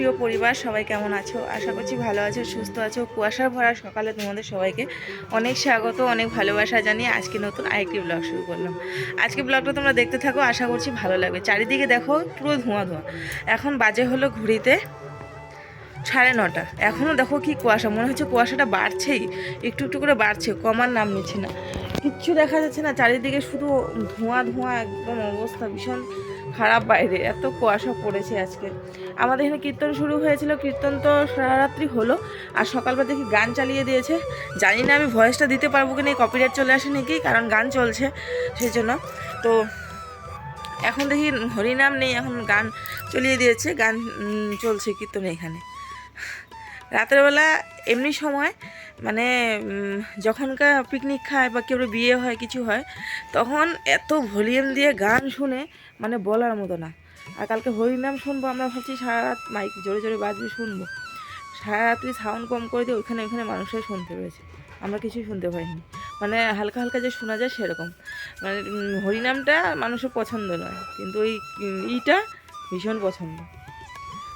প্রিয় পরিবার, সবাই কেমন আছো? আশা করছি ভালো আছো, সুস্থ আছো। কুয়াশার ভরা সকালে তোমাদের সবাইকে অনেক স্বাগত, অনেক ভালোবাসা জানিয়ে আজকে নতুন আরেকটি ব্লগ শুরু করলাম। আজকে ব্লগটা তোমরা দেখতে থাকো, আশা করছি ভালো লাগবে। চারিদিকে দেখো, পুরো ধোঁয়া ধোঁয়া। এখন বাজে হলো ঘুরিতে সাড়ে নটা। এখনও দেখো কি কুয়াশা, মনে হচ্ছে কুয়াশাটা বাড়ছেই। একটু একটু করে বাড়ছে, কমার নাম নিচ্ছে না। কিচ্ছু দেখা যাচ্ছে না, চারিদিকে শুধু ধোঁয়া ধোঁয়া, একদম অবস্থা ভীষণ খারাপ বাইরে, এত কুয়াশা পড়েছে আজকে। আমাদের এখানে কীর্তন শুরু হয়েছিল, কীর্তন তো সারারাত্রি হলো, আর সকালবেলা দেখি গান চালিয়ে দিয়েছে। জানি না আমি ভয়েসটা দিতে পারব কি না কপিরাইট চলে আসে নাকি, কারণ গান চলছে সেই জন্য তো এখন দেখি হরিনাম নেই, এখন গান চলিয়ে দিয়েছে, গান চলছে কীর্তনে এখানে। রাতের বেলা এমনি সময় মানে যখনকার পিকনিক খায় বা কেউ বিয়ে হয়, কিছু হয়, তখন এত ভলিউম দিয়ে গান শুনে মানে বলার মতো না। আর কালকে হরিনাম শুনব, আমরা ভাবছি সারা রাত মাইক জোরে জোরে বাজবে, শুনব। সারা রাত্রি সাউন্ড কম করে দিয়ে ওইখানে ওইখানে মানুষের শুনতে পেরেছে আমরা কিছুই শুনতে পাইনি। মানে হালকা হালকা যে শোনা যায় সেরকম। মানে হরিনামটা মানুষের পছন্দ নয়, কিন্তু ওই ইটা ভীষণ পছন্দ।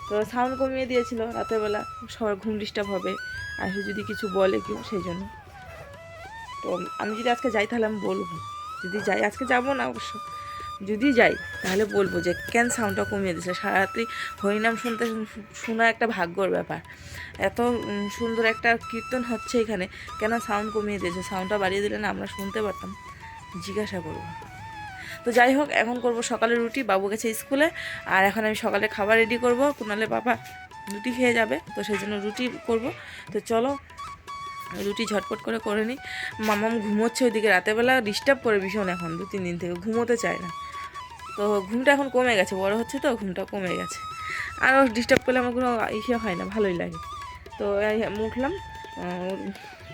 তো সাউন্ড কমিয়ে দিয়েছিল রাতের বেলা, সবার ঘুম ডিস্টার্ব হবে। আর সে যদি কিছু বলে কেউ, সেই জন্য। তো আমি যদি আজকে যাই, তাহলে আমি বলব। যদি যাই, আজকে যাব না অবশ্য। যদি যাই, তাহলে বলব যে, কেন সাউন্ডটা কমিয়ে দিয়েছে? সারারাত্রি হরিনাম শুনতে শোনা একটা ভাগ্যর ব্যাপার। এত সুন্দর একটা কীর্তন হচ্ছে এখানে। কেন সাউন্ড কমিয়ে দিয়েছে? সাউন্ডটা বাড়িয়ে দিলে না আমরা শুনতে পারতাম। জিজ্ঞাসা করব। তো যাই হোক, এখন করব সকালে রুটি, বাবু গেছে স্কুলে। আর এখন আমি সকালে খাবার রেডি করব। কুনালে বাবা রুটি খেয়ে যাবে, তো সেই জন্য রুটি করব। তো চলো, রুটি ঝটপট করে করে নিই। মামাম ঘুমোচ্ছে ওইদিকে, রাতেরবেলা ডিস্টার্ব করে ভীষণ এখন, দু, তিন দিন থেকে, ঘুমোতে চায় না। তো ঘুমটা এখন কমে গেছে, বড় হচ্ছে তো, ঘুমটা কমে গেছে। আরও ডিস্টার্ব করলে আমার কোনো ইসে হয় না, ভালোই লাগে। তো এই উঠলাম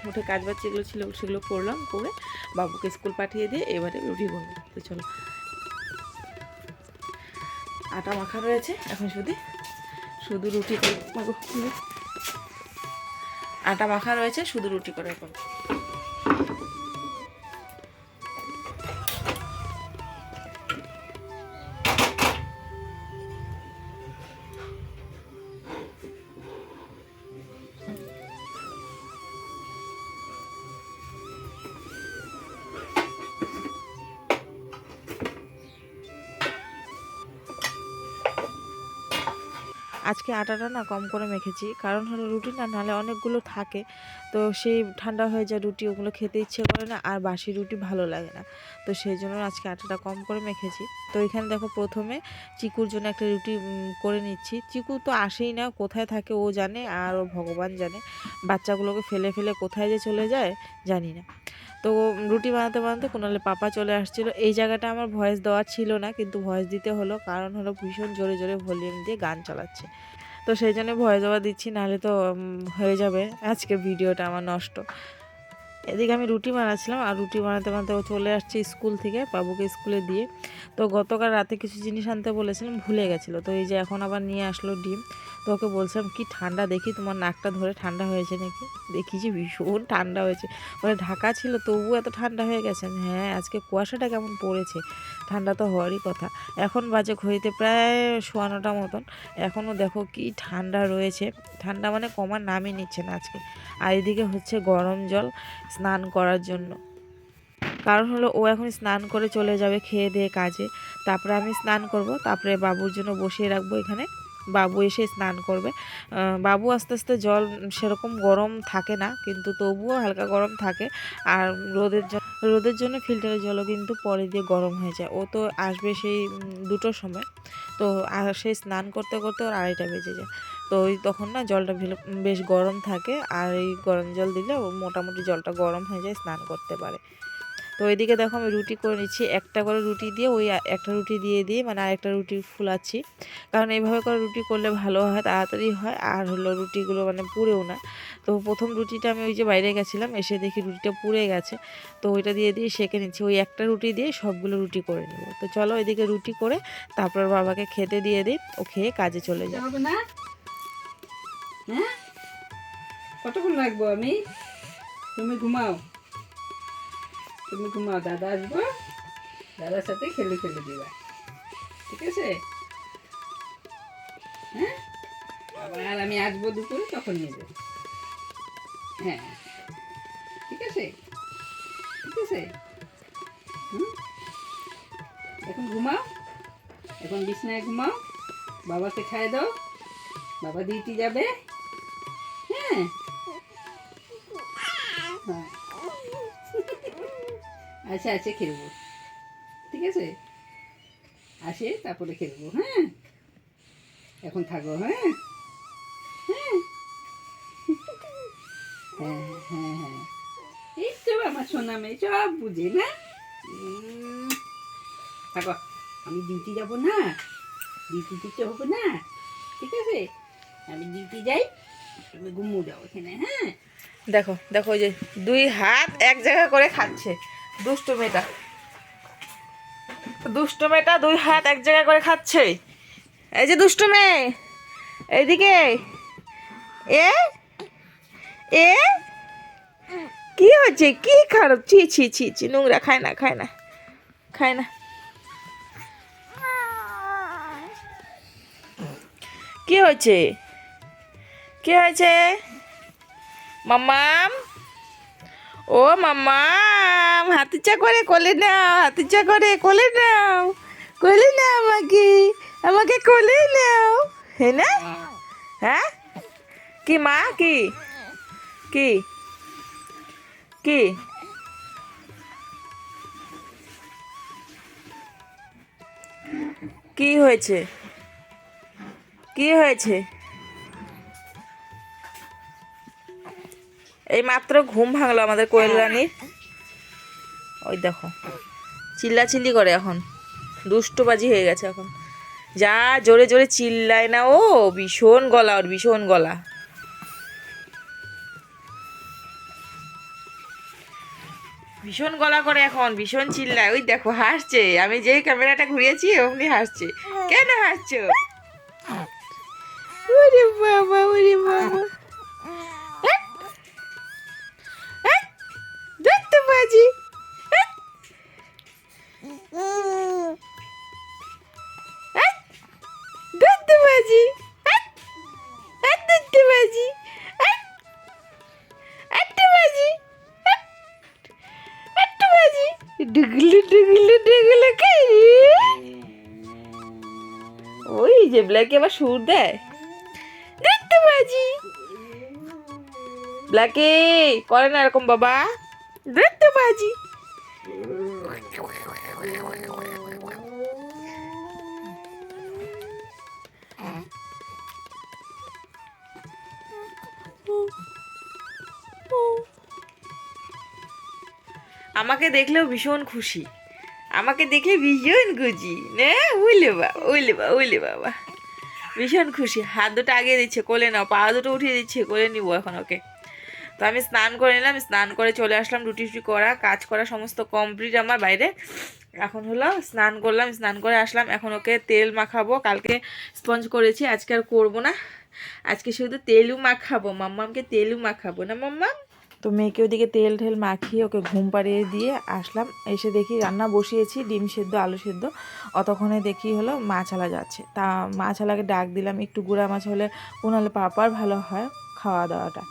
উঠে কাজ বাজ যেগুলো ছিল, সেগুলো করলাম, করে বাবুকে স্কুল পাঠিয়ে দিয়ে এবারে রুটি করব। তো চলো। আটা মাখা রয়েছে, এখন শুধু শুধু রুটি করে- আটা মাখা রয়েছে শুধু রুটি করে করব আজকে আটাটা না কম করে মেখেছি। কারণ হলো রুটি না, নাহলে অনেকগুলো থাকে। তো সেই ঠান্ডা হয়ে যায় রুটি, ওগুলো খেতে ইচ্ছে করে না, আর বাসি রুটি ভালো লাগে না। তো সেই জন্য আজকে আটাটা কম করে মেখেছি। তো এখানে দেখো প্রথমে চিকুর জন্য একটা রুটি করে নিচ্ছি। চিকু তো আসেই না, কোথায় থাকে ও জানে, আর ও ভগবান জানে। বাচ্চাগুলোকে ফেলে ফেলে কোথায় যে চলে যায়, জানি না। তো রুটি বানাতে বানাতে কোনালে পাপা চলে আসছিল। এই জায়গাটা আমার ভয়েস দেওয়া ছিল না, কিন্তু ভয়েস দিতে হলো। কারণ হলো ভীষণ জোরে জোরে ভলিউম দিয়ে গান চালাচ্ছে। তো সেই জন্য ভয়েস দেওয়া দিচ্ছি, নাহলে তো হয়ে যাবে। আজকে ভিডিওটা আমার নষ্ট। এদিকে আমি রুটি বানাচ্ছিলাম, আর রুটি বানাতে বানাতে ও চলে আসছে স্কুল থেকে, বাবুকে স্কুলে দিয়ে। তো গতকাল রাতে কিছু জিনিস আনতে বলেছিলাম, ভুলে গেছিল। তো এই যে এখন আবার নিয়ে আসলো ডিম। তো ওকে বলছিলাম, কি ঠান্ডা, দেখি তোমার নাকটা ধরে ঠান্ডা হয়েছে নাকি? দেখি যে ভীষণ ঠান্ডা হয়েছে। মানে ঢাকা ছিল, তবুও এত ঠান্ডা হয়ে গেছে? হ্যাঁ আজকে কুয়াশাটা কেমন পড়েছে। ঠান্ডা তো হওয়ারই কথা। এখন বাজে ঘড়িতে প্রায় শোয়ানোটা মতন। এখনও দেখো কি ঠান্ডা রয়েছে। ঠান্ডা মানে কমার নামই নিচ্ছে না আজকে। আর এদিকে হচ্ছে গরম জল স্নান করার জন্য। কারণ হলো ও এখন স্নান করে চলে যাবে খেয়ে দিয়ে কাজে। তারপরে আমি স্নান করব। তারপরে বাবুর জন্য বসিয়ে রাখব এখানে। বাবু এসে স্নান করবে। বাবু আস্তে আস্তে জল সেরকম গরম থাকে না, কিন্তু তবুও হালকা গরম থাকে। আর রোদের জন্য রোদের জন্য ফিল্টারের জলও কিন্তু পরে দিয়ে গরম হয়ে যায়। ও তো আসবে সেই দুটোর সময়। তো আর সেই স্নান করতে করতে ওর আড়াইটা বেজে যায়। তো ওই তখন না জলটা বেশ গরম থাকে। আর এই গরম জল দিলে ও মোটামুটি জলটা গরম হয়ে যায়, স্নান করতে পারে। তো ওইদিকে দেখো আমি রুটি করে নিচ্ছি। একটা করে রুটি দিয়ে ওই একটা রুটি দিয়ে দিয়ে মানে আরেকটা রুটি ফুলাচ্ছি। কারণ এইভাবে করে রুটি করলে ভালো হয়, তাড়াতাড়ি হয়। আর হলো রুটিগুলো মানে পুড়েও না। তো প্রথম রুটিটা আমি ওই যে বাইরে গেছিলাম, এসে দেখি রুটিটা পুড়ে গেছে। তো ওইটা দিয়ে দিয়ে সেঁকে নিচ্ছি। ওই একটা রুটি দিয়ে সবগুলো রুটি করে নেব। তো চলো এদিকে রুটি করে তারপর বাবাকে খেতে দিয়ে দিই। ও খেয়ে কাজে চলে যায়। হবে না? হ্যাঁ? কতক্ষণ লাগবো আমি? তুমি ঘুমাও। তুমি ঘুমাও দাদা আসব, দাদার সাথে খেলে খেলে দিবা। ঠিক আছে? হ্যাঁ? আবার আমি আসব দুপুরে, তখন নেবে। হ্যাঁ। ঠিক আছে? ঠিক আছে? হুম? এখন ঘুমাও। এখন বিছনায় ঘুমাও। বাবাকে খাই দাও। বাবা ডিউটি যাবে। হ্যাঁ। আচ্ছা আচ্ছা খেলব ঠিক আছে? আসে, তারপরে খেলব হ্যাঁ? এখন থাকো হ্যাঁ? হ্যাঁ? হ্যাঁ হ্যাঁ হ্যাঁ। এই তো আমার সোনা মেয়ে, সব বুঝে, না? থাকো, আমি ডিউটি যাব না? ডিউটি দিতে হবে না? ঠিক আছে? আমি ডিউটি যাই তুমি ঘুমু যাও এখানে হ্যাঁ? দেখো দেখো ওই যে দুই হাত এক জায়গা করে খাচ্ছে। দুষ্ট মেয়েটা। দুষ্ট মেয়েটা দুই হাত এক জায়গায় করে খাচ্ছে। এই যে দুষ্ট মেয়ে, এইদিকে। এ? এ? কি হচ্ছে? কি খারাপ? ছি ছি ছি ছি, নোংরা, খায় না খায় না খায় না। কি হয়েছে? কি হয়েছে? মাম্মাম? ও মাম্মাম হাতিচা করে কোলে নাও হাতিচা করে কোলে নাও কোলে নাও আমাকে আমাকে কোলে নাও, হে না? হ্যাঁ? কি মা, কি? কি? কি? কি হয়েছে? কি হয়েছে? এই মাত্র ঘুম ভাঙলো আমাদের কোয়েল রানীর ওই দেখো, চিল্লাচিল্লি করে এখন। দুষ্টবাজি হয়ে গেছে এখন। যা জোরে জোরে চিল্লায় না ও, ভীষণ গলা ওর, ভীষণ গলা। ভীষণ গলা করে এখন, ভীষণ চিল্লায়। ওই দেখো, হাসছে। আমি যেই ক্যামেরাটা ঘুরিয়েছি অমনি হাসছে। কেন হাসছো? বাবা বাবা। সুর দেয় দেখতে বাজি ব্ল্যাকে করে না এরকম বাবা। দেখতে বাজি আমাকে দেখলেও ভীষণ খুশি। আমাকে দেখলে ভীষণ খুশি। না, উইলে বাবা উইলে বাবা উইলে বাবা। ভীষণ খুশি। হাত দুটো আগে দিচ্ছে, কোলে নাও, পা দুটো উঠিয়ে দিচ্ছে, কোলে নিবো এখন ওকে। তো আমি স্নান করে নিলাম, স্নান করে চলে আসলাম, রুটি টুটি করা, কাজ করা সমস্ত কমপ্লিট আমার বাইরে। এখন হলো স্নান করলাম, স্নান করে আসলাম, এখন ওকে তেল মাখাবো। কালকে স্পঞ্জ করেছি, আজকে আর করব না। আজকে শুধু তেলু মাখাবো, মাম্মামকে তেলু মাখাবো না, মাম্মাম? তো মেয়েকে ওদিকে তেল ঠেল মাখিয়ে ওকে ঘুম পাড়িয়ে দিয়ে আসলাম। এসে দেখি রান্না বসিয়েছি, ডিম সেদ্ধ, আলু সেদ্ধ। অতক্ষণে দেখি হলো মাছালা যাচ্ছে। তা মাছালাকে ডাক দিলাম, একটু গুঁড়া মাছ হলে কোনালে পাপার ভালো হয় খাওয়া দাওয়াটা।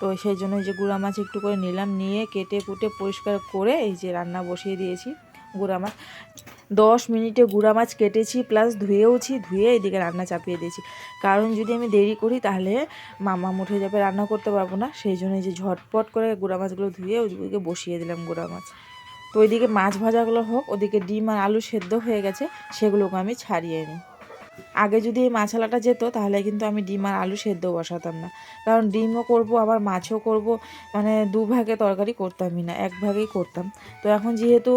তো সেই জন্য যে গুঁড়া মাছ একটু করে নিলাম, নিয়ে কেটে কুটে পরিষ্কার করে এই যে রান্না বসিয়ে দিয়েছি। গুঁড়া মাছ। দশ মিনিটে গুঁড়া মাছ কেটেছি প্লাস ধুয়েওছি, ধুয়ে এদিকে রান্না চাপিয়ে দিয়েছি। কারণ যদি আমি দেরি করি, তাহলে মামা মুঠে যাবে, রান্না করতে পারব না। সেই জন্য যে ঝটপট করে গুঁড়া মাছগুলো ধুয়ে ওইদিকে বসিয়ে দিলাম গুঁড়া মাছ। তো ওইদিকে মাছ ভাজাগুলো হোক, ওদিকে ডিম আর আলু সেদ্ধ হয়ে গেছে, সেগুলোকে আমি ছাড়িয়ে নিই। আগে যদি এই মাছালাটা যেত, তাহলে কিন্তু আমি ডিম আর আলু সেদ্ধ বসাতাম না। কারণ ডিমও করব, আবার মাছও করব মানে দু ভাগে তরকারি করতামই না, এক ভাগেই করতাম। তো এখন যেহেতু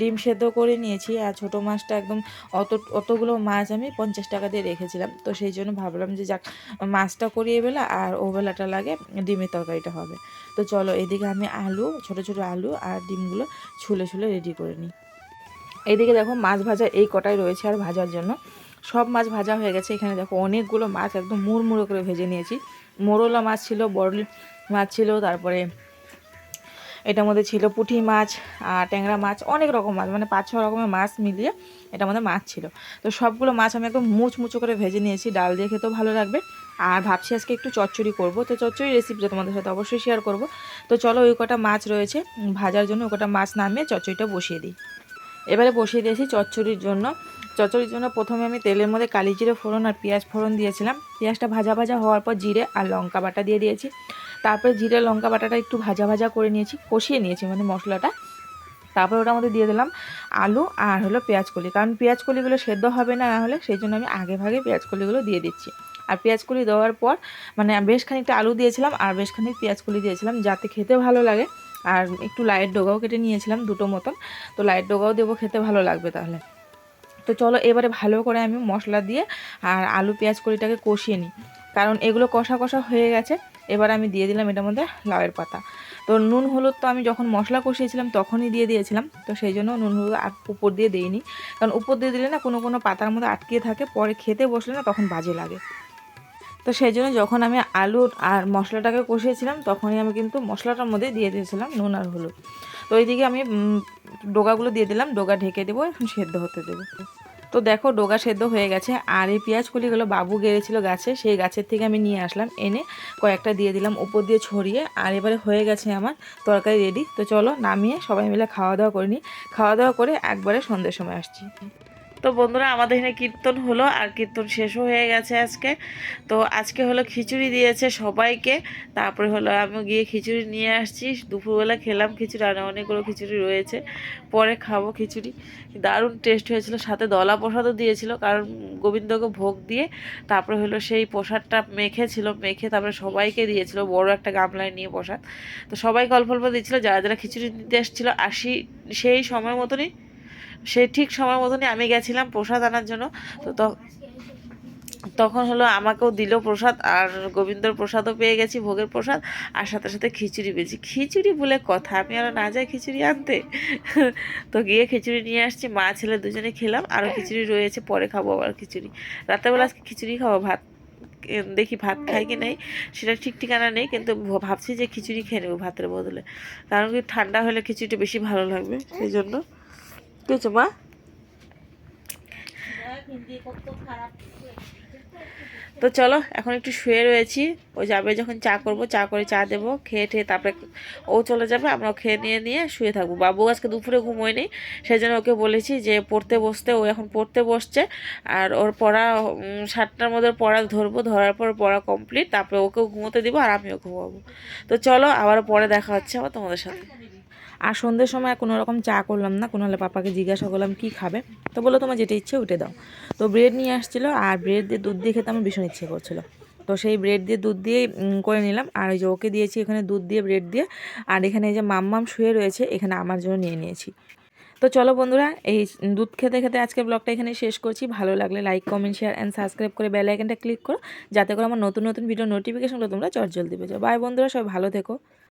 ডিম সেদ্ধ করে নিয়েছি, আর ছোটো মাছটা একদম অত, অতগুলো মাছ আমি পঞ্চাশ টাকা দিয়ে রেখেছিলাম। তো সেই জন্য ভাবলাম যে যাক, মাছটা করি এবেলা আর ও বেলাটা লাগে ডিমের তরকারিটা হবে। তো চলো, এদিকে আমি আলু, ছোট ছোট আলু আর ডিমগুলো ছুলে ছুলে রেডি করে নিই। এদিকে দেখো, মাছ ভাজা এই কটাই রয়েছে আর ভাজার জন্য। সব মাছ ভাজা হয়ে গেছে। এখানে দেখো অনেকগুলো মাছ একদম মুড়মুড়ো করে ভেজে নিয়েছি। মোরলা মাছ ছিল বরলি মাছ ছিল, তারপরে এটার মধ্যে ছিল পুঁটি মাছ আর ট্যাংরা মাছ, অনেক রকম মাছ মানে পাঁচ, ছ রকমের মাছ মিলিয়ে এটার মধ্যে মাছ ছিল। তো সবগুলো মাছ আমি একদম মুচমুচো করে ভেজে নিয়েছি, ডাল দিয়ে খেতেও ভালো লাগবে। আর ভাবছি আজকে একটু চচ্চড়ি করব, তো চচ্চড়ি রেসিপিটা তোমাদের সাথে অবশ্যই শেয়ার করব। তো চলো ওই কটা মাছ রয়েছে, ভাজার জন্য ওই কটা মাছ নামিয়ে চচ্চড়িটা বসিয়ে দিই। এবারে বসিয়ে দিয়েছি চচ্চড়ির জন্য। চচ্চড়ির জন্য প্রথমে আমি তেলের মধ্যে কালি জিরে ফোড়ন আর পেঁয়াজ ফোড়ন দিয়েছিলাম। পেঁয়াজটা ভাজা ভাজা হওয়ার পর জিরে আর লঙ্কা বাটা দিয়ে দিয়েছি। তারপরে জিরে, লঙ্কা বাটাটা একটু ভাজা ভাজা করে নিয়েছি, কষিয়ে নিয়েছি মানে মশলাটা। তারপর ওটার মধ্যে দিয়ে দিলাম আলু আর হলো পেঁয়াজ কলি। কারণ পেঁয়াজ কলিগুলো সেদ্ধ হবে না না হলে সেই জন্য আমি আগে ভাগে পেঁয়াজ কলিগুলো দিয়ে দিচ্ছি। আর পেঁয়াজ কলি দেওয়ার পর মানে বেশ খানিকটা আলু দিয়েছিলাম আর বেশ খানিক পেঁয়াজ কলি দিয়েছিলাম যাতে খেতে ভালো লাগে। আর একটু লাইট ডোগাও কেটে নিয়েছিলাম দুটো মতন। তো লাইট ডোগাও দেবো খেতে ভালো লাগবে তাহলে। তো চলো এবারে ভালো করে আমি মশলা দিয়ে আর আলু পেঁয়াজ কলিটাকে কষিয়ে নিই। কারণ এগুলো কষা কষা হয়ে গেছে, এবার আমি দিয়ে দিলাম এটার মধ্যে লাউয়ের পাতা। তো নুন হলুদ তো আমি যখন মশলা কষিয়েছিলাম তখনই দিয়ে দিয়েছিলাম, তো সেই জন্য নুন হলুদ আর উপর দিয়ে দিইনি। কারণ উপর দিয়ে দিলে না কোনো কোনো পাতার মধ্যে আটকে থাকে, পরে খেতে বসলে না তখন বাজে লাগে। তো সেই জন্য যখন আমি আলু আর মশলাটাকে কষিয়েছিলাম, তখনই আমি কিন্তু মশলাটার মধ্যে দিয়ে দিয়েছিলাম নুন আর হলুদ। তো ওইদিকে আমি ডোগাগুলো দিয়ে দিলাম, ডোগা ঢেকে দেবো, এখন সেদ্ধ হতে দেবো। তো দেখো ডোগা সেদ্ধ হয়ে গেছে, আর এই পেঁয়াজ কলিগুলো বাবু গেড়েছিল গাছে, সেই গাছের থেকে আমি নিয়ে আসলাম, এনে কয়েকটা দিয়ে দিলাম উপর দিয়ে ছড়িয়ে, আর এবারে হয়ে গেছে আমার তরকারি রেডি। তো চলো নামিয়ে সবাই মিলে খাওয়া দাওয়া করে নিই। খাওয়া দাওয়া করে একবারে সন্ধ্যের সময় আসছি। তো বন্ধুরা, আমাদের এখানে কীর্তন হলো আর কীর্তন শেষও হয়ে গেছে আজকে। তো আজকে হলো খিচুড়ি দিয়েছে সবাইকে। তারপরে হলো আমি গিয়ে খিচুড়ি নিয়ে আসছি। দুপুরবেলা খেলাম খিচুড়ি, আর অনেকগুলো খিচুড়ি রয়েছে। পরে খাব খিচুড়ি। দারুণ টেস্ট হয়েছিল। সাথে দলা প্রসাদও দিয়েছিল, কারণ গোবিন্দকে ভোগ দিয়ে। তারপরে হলো সেই প্রসাদটা মেখেছিল মেখে তারপরে সবাইকে দিয়েছিল। বড় একটা গামলায় নিয়ে প্রসাদ। তো সবাই অল্প অল্প যারা যারা খিচুড়ি নিতে এসেছিল আর সেই সময় মতনই সেই ঠিক সময় মতনই আমি গেছিলাম প্রসাদ আনার জন্য। তো তখন হলো আমাকেও দিল প্রসাদ আর গোবিন্দর প্রসাদও পেয়ে গেছি ভোগের প্রসাদ। আর সাথে সাথে খিচুড়ি পেয়েছি। খিচুড়ি বলে কথা, আমি আর না যাই খিচুড়ি আনতে। তো গিয়ে খিচুড়ি নিয়ে আসছি, মা, ছেলে দুজনে খেলাম আরও খিচুড়ি রয়েছে, পরে খাব আবার খিচুড়ি। রাতেরবেলা আজকে খিচুড়ি খাব, ভাত দেখি ভাত খাই কি নেই, সেটা ঠিক ঠিকানা নেই, কিন্তু ভাবছি যে খিচুড়ি খেয়ে নেব ভাতের বদলে। কারণ কি ঠান্ডা হলে খিচুড়িটা বেশি ভালো লাগবে, সেই জন্য। কি মা? তো চলো, এখন একটু শুয়ে রয়েছি। ও যাবে যখন চা করব, চা করে চা দেবো, খেয়ে ঠেয়ে তারপরে ও চলে যাবে আমরাও খেয়ে নিয়ে নিয়ে শুয়ে থাকব। বাবু আজকে দুপুরে ঘুমোয়নি সেই জন্য ওকে বলেছি যে পড়তে বসতে, ও এখন পড়তে বসছে। আর ওর পড়া সাতটার মধ্যে পড়া ধরবো, ধরার পর পড়া কমপ্লিট তারপরে ওকেও ঘুমোতে দিব আর আমিও ঘুমাবো। তো চলো আবার পরে দেখা হচ্ছে আবার তোমাদের সাথে। আর সন্ধ্যের সময় কোনো রকম চা করলাম না, কোনো হলে পাপাকে জিজ্ঞাসা করলাম, কি খাবে? তো বলল, তোমার যেটা ইচ্ছে উঠে দাও। তো ব্রেড নিয়ে আসছিল আর ব্রেড দিয়ে দুধ দিয়ে খেতে আমার ভীষণ ইচ্ছে করছিল। তো সেই ব্রেড দিয়ে দুধ দিয়ে করে নিলাম। আর ওই যে ওকে দিয়েছি এখানে দুধ দিয়ে, ব্রেড দিয়ে। আর এখানে এই যে মাম্মাম শুয়ে রয়েছে, এখানে আমার জন্য নিয়ে নিয়েছি। তো চলো বন্ধুরা, এই দুধ খেতে খেতে আজকে ব্লগটা এখানে শেষ করছি। ভালো লাগলে like comment share and subscribe করে বেল আইকনটা ক্লিক করো। যাতে করে আমার নতুন নতুন ভিডিও নোটিফিকেশনগুলো তোমরা চটজল দিবে যাও। বাই বন্ধুরা, সবাই ভালো থেকো।